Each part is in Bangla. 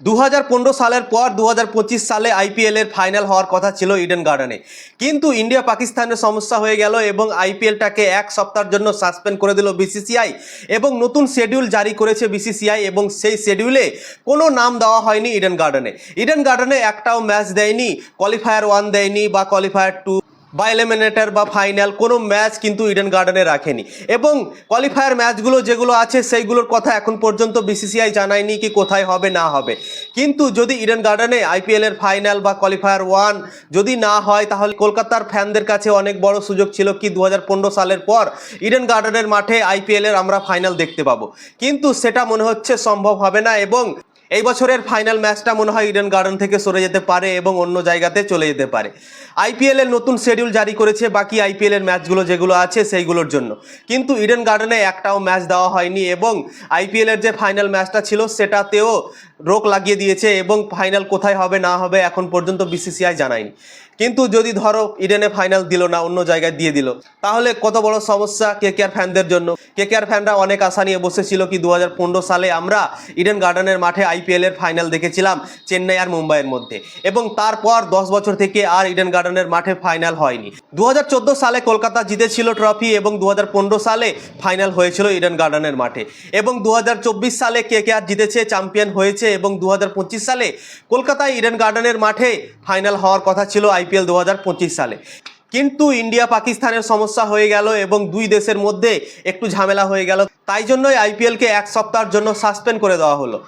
দু হাজার পনেরো সালের পর দু হাজার পঁচিশ সালে আইপিএল এর ফাইনাল হওয়ার কথা ছিল ইডেন গার্ডেনে। কিন্তু ইন্ডিয়া পাকিস্তানের সমস্যা হয়ে গেল এবং আইপিএলটাকে এক সপ্তাহের জন্য সাসপেন্ড করে দিল বিসিসিআই এবং নতুন শেডিউল জারি করেছে বিসিসিআই এবং সেই শেডিউলে কোনো নাম দেওয়া হয়নি ইডেন গার্ডেনে। ইডেন গার্ডেনে একটাও ম্যাচ দেয়নি কোয়ালিফায়ার ওয়ান দেয়নি বা কোয়ালিফায়ার টু বা এলিমিনেটর বা ফাইনাল কোনো ম্যাচ কিন্তু ইডেন গার্ডেনে রাখেনি। এবং কোয়ালিফায়ার ম্যাচগুলো যেগুলো আছে সেইগুলোর কথা এখন পর্যন্ত বিসিসিআই জানায়নি কি কোথায় হবে, না হবে। কিন্তু যদি ইডেন গার্ডেনে আইপিএলের ফাইনাল বা কোয়ালিফায়ার ওয়ান যদি না হয়, তাহলে কলকাতার ফ্যানদের কাছে অনেক বড় সুযোগ ছিল কি দু হাজার পনেরো সালের পর ইডেন গার্ডেনের মাঠে আইপিএলের আমরা ফাইনাল দেখতে পাবো। কিন্তু সেটা মনে হচ্ছে সম্ভব হবে না এবং এই বছরের ফাইনাল ম্যাচটা মনে হয় ইডেন গার্ডেন থেকে সরে যেতে পারে এবং অন্য জায়গাতে চলে যেতে পারে। আইপিএল এর নতুন শেডিউল জারি করেছে, বাকি আইপিএল এর ম্যাচগুলো যেগুলো আছে সেইগুলোর জন্য। কিন্তু ইডেন গার্ডেনে একটাও ম্যাচ দেওয়া হয়নি এবং আইপিএল এর যে ফাইনাল ম্যাচটা ছিল সেটাতেও রোক লাগিয়ে দিয়েছে এবং ফাইনাল কোথায় হবে না হবে এখন পর্যন্ত বিসিসিআই জানায়নি। কিন্তু যদি ধরো ইডেনে ফাইনাল দিল না, অন্য জায়গায় দিয়ে দিল, তাহলে কত বড় সমস্যা কে কে আর ফ্যানদের জন্য? কে কে আর ফ্যানরা অনেক আশা নিয়ে বসেছিল কি দু হাজার পনেরো সালে আমরা ইডেন গার্ডেনের মাঠে আইপিএল এর ফাইনাল দেখেছিলাম চেন্নাই আর মুম্বাইয়ের মধ্যে। এবং তারপর দশ বছর থেকে আর ইডেন গার্ডেনের মাঠে ফাইনাল হয়নি। দু হাজার চোদ্দ সালে কলকাতা জিতেছিল ট্রফি এবং দু হাজার পনেরো সালে ফাইনাল হয়েছিল ইডেন গার্ডেনের মাঠে। এবং দু হাজার চব্বিশ সালে কে কে আর জিতেছে চ্যাম্পিয়ন হয়েছে এবং দু হাজার পঁচিশ সালে কলকাতায় ইডেন গার্ডেনের মাঠে ফাইনাল হওয়ার কথা ছিল আইপিএল দু হাজার পঁচিশ সালে। কিন্তু ইন্ডিয়া পাকিস্তানের সমস্যা হয়ে গেল এবং দুই দেশের মধ্যে একটু ঝামেলা হয়ে গেল। তাই জন্যই আইপিএলকে এক সপ্তাহের জন্য সাসপেন্ড করে দেওয়া হলো।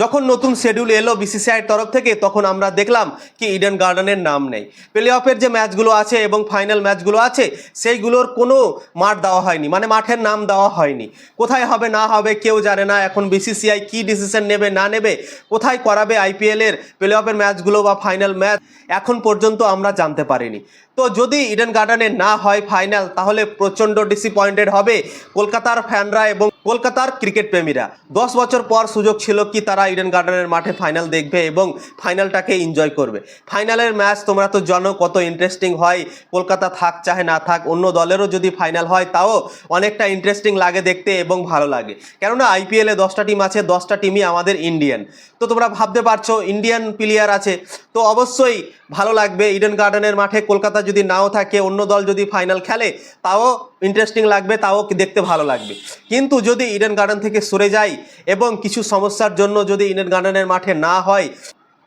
যখন নতুন শিডিউল এলো বিসিসিআইয়ের তরফ থেকে, তখন আমরা দেখলাম কি ইডেন গার্ডেনের নাম নেই। প্লে অফের যে ম্যাচগুলো আছে এবং ফাইনাল ম্যাচগুলো আছে, সেইগুলোর কোনো মাঠ দেওয়া হয়নি। মানে মাঠের নাম দেওয়া হয়নি। কোথায় হবে, না হবে, কেউ জানে না। এখন বিসিসিআই কী ডিসিশন নেবে, না নেবে, কোথায় করাবে আইপিএলের প্লে অফের ম্যাচগুলো বা ফাইনাল ম্যাচ এখন পর্যন্ত আমরা জানতে পারিনি। তো যদি ইডেন গার্ডেনে না হয় ফাইনাল তাহলে প্রচণ্ড ডিসঅ্যাপয়েন্টেড হবে কলকাতার ফ্যানরা এবং কলকাতার ক্রিকেট প্রেমীরা। দশ বছর পর সুযোগ ছিল কি তারা ইডেন গার্ডেনের মাঠে ফাইনাল দেখবে এবং ফাইনালটাকে এনজয় করবে। ফাইনালের ম্যাচ তোমরা তো জানো কত ইন্টারেস্টিং হয়, কলকাতা থাক চাহে না থাক, অন্য দলেরও যদি ফাইনাল হয় তাও অনেকটা ইন্টারেস্টিং লাগে দেখতে এবং ভালো লাগে। কেননা আইপিএলে দশটা টিম আছে, দশটা টিমই আমাদের ইন্ডিয়ান তো তোমরা ভাবতে পারছ ইন্ডিয়ান প্লেয়ার আছে, তো অবশ্যই ভালো লাগবে। ইডেন গার্ডেনের মাঠে কলকাতা যদি নাও থাকে, অন্য দল যদি ফাইনাল খেলে, তাও ইন্টারেস্টিং লাগবে, তাও দেখতে ভালো লাগবে। কিন্তু যদি ইডেন গার্ডেন থেকে সরে যায় এবং কিছু সমস্যার জন্য যদি ইডেন গার্ডেনের মাঠে না হয়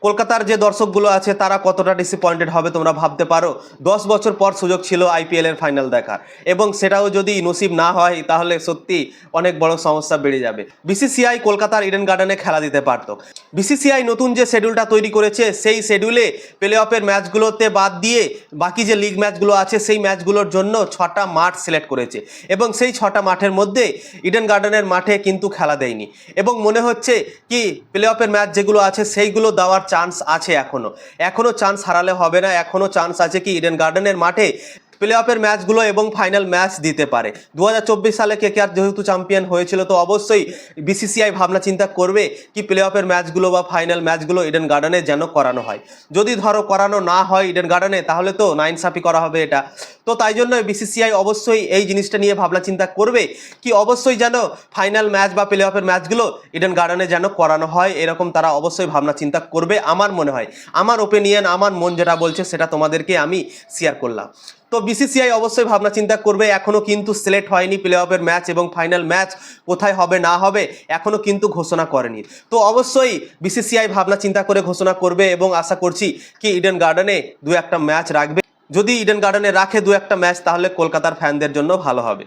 কলকাতার যে দর্শকগুলো আছে, তারা কতটা ডিসঅ্যাপয়েন্টেড হবে তোমরা ভাবতে পারো। দশ বছর পর সুযোগ ছিল আইপিএল এর ফাইনাল দেখার। এবং সেটাও যদি নসিব না হয়, তাহলে সত্যি অনেক বড় সমস্যা বেড়ে যাবে। বিসিসিআই কলকাতার ইডেন গার্ডেনে খেলা দিতে পারত। বিসিসিআই নতুন যে শিডিউলটা তৈরি করেছে, সেই শিডিউলে প্লে অফের ম্যাচগুলোতে বাদ দিয়ে বাকি যে লিগ ম্যাচগুলো আছে, সেই ম্যাচগুলোর জন্য ছটা মাঠ সিলেক্ট করেছে। এবং সেই ছটা মাঠের মধ্যে ইডেন গার্ডেনের মাঠে কিন্তু খেলা দেয়নি। এবং মনে হচ্ছে কি প্লে অফের ম্যাচ যেগুলো আছে, সেইগুলো দেওয়ার চান্স আছে এখনও। এখনও চান্স হারালে হবে না। এখনও চান্স আছে কি ইডেন গার্ডেনের মাঠে? প্লে অফের ম্যাচগুলো এবং ফাইনাল ম্যাচ দিতে পারে। দু হাজার চব্বিশ সালে কে আর যেহেতু চ্যাম্পিয়ন হয়েছিল, তো অবশ্যই বিসিসিআই ভাবনা চিন্তা করবে কি প্লে অফের ম্যাচগুলো বা ফাইনাল ম্যাচগুলো ইডেন গার্ডেনে যেন করানো হয়। যদি ধরো করানো না হয় ইডেন গার্ডেনে তাহলে তো নাইন সাপি করা হবে এটা। তো তাই জন্য বিসিসিআই অবশ্যই এই জিনিসটা নিয়ে ভাবনা চিন্তা করবে কি অবশ্যই যেন ফাইনাল ম্যাচ বা প্লে অফের ম্যাচগুলো ইডেন গার্ডেনে যেন করানো হয়, এরকম তারা অবশ্যই ভাবনা চিন্তা করবে, আমার মনে হয়। আমার ওপিনিয়ন আমার মন যেটা বলছে সেটা তোমাদেরকে আমি শেয়ার করলাম। তো বিসিসিআই অবশ্যই ভাবনা চিন্তা করবে। এখনও কিন্তু সিলেক্ট হয়নি প্লে অফের ম্যাচ এবং ফাইনাল ম্যাচ কোথায় হবে, না হবে এখনও কিন্তু ঘোষণা করেনি। তো অবশ্যই বিসিসিআই ভাবনা চিন্তা করে ঘোষণা করবে এবং আশা করছি কি ইডেন গার্ডেনে দু একটা ম্যাচ রাখবে। যদি ইডেন গার্ডেনে রাখে দু একটা ম্যাচ তাহলে কলকাতার ফ্যানদের জন্য ভালো হবে।